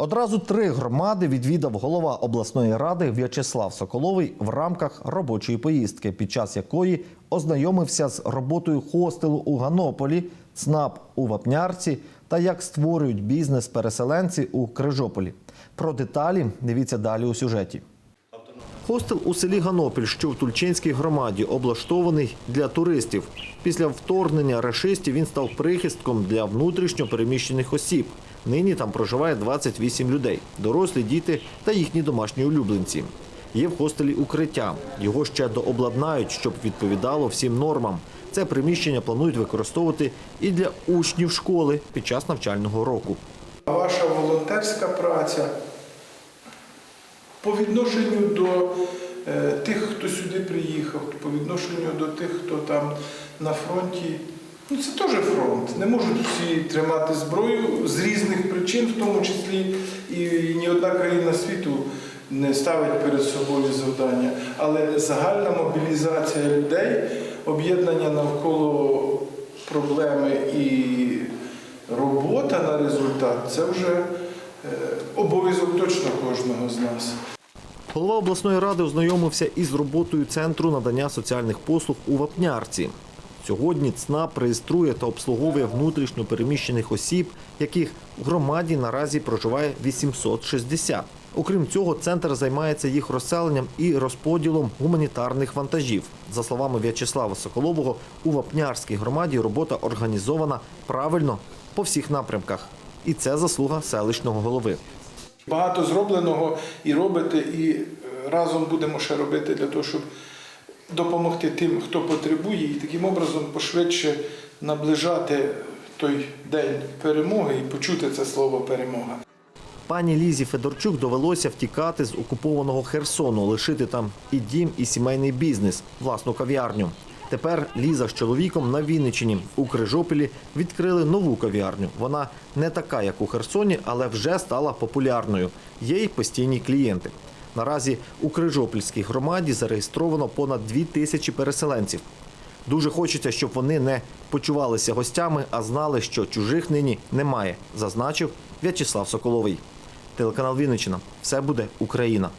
Одразу три громади відвідав голова обласної ради В'ячеслав Соколовий в рамках робочої поїздки, під час якої ознайомився з роботою хостелу у Ганополі, ЦНАП у Вапнярці та як створюють бізнес переселенці у Крижополі. Про деталі дивіться далі у сюжеті. Хостел у селі Ганопіль, що в Тульчинській громаді, облаштований для туристів. Після вторгнення рашистів він став прихистком для внутрішньо переміщених осіб. Нині там проживає 28 людей, дорослі діти та їхні домашні улюбленці. Є в хостелі укриття. Його ще дообладнають, щоб відповідало всім нормам. Це приміщення планують використовувати і для учнів школи під час навчального року. Ваша волонтерська праця по відношенню до е, тих, хто сюди приїхав, по відношенню до тих, хто там на фронті. Ну, це теж фронт. Не можуть всі тримати зброю з різних причин, в тому числі і ні одна країна світу не ставить перед собою завдання. Але загальна мобілізація людей, об'єднання навколо проблеми і робота на результат це вже обов'язок точно кожного з нас. Голова обласної ради ознайомився із роботою центру надання соціальних послуг у Вапнярці. Сьогодні ЦНАП реєструє та обслуговує внутрішньо переміщених осіб, яких в громаді наразі проживає 860. Окрім цього, центр займається їх розселенням і розподілом гуманітарних вантажів. За словами В'ячеслава Соколового, у Вапнярській громаді робота організована правильно по всіх напрямках. І це заслуга селищного голови. Багато зробленого і робите, і е, разом будемо ще робити для того, щоб допомогти тим, хто потребує, і таким образом пошвидше наближати той день перемоги і почути це слово перемога. Пані Лізі Федорчук довелося втікати з окупованого Херсону, лишити там і дім, і сімейний бізнес, власну кав'ярню. Тепер Ліза з чоловіком на Вінниччині у Крижопілі відкрили нову кав'ярню. Вона не така, як у Херсоні, але вже стала популярною. Є й постійні клієнти. Наразі у Крижопільській громаді зареєстровано понад дві тисячі переселенців. Дуже хочеться, щоб вони не почувалися гостями, а знали, що чужих нині немає, зазначив В'ячеслав Соколовий. Телеканал Вінниччина. Все буде Україна.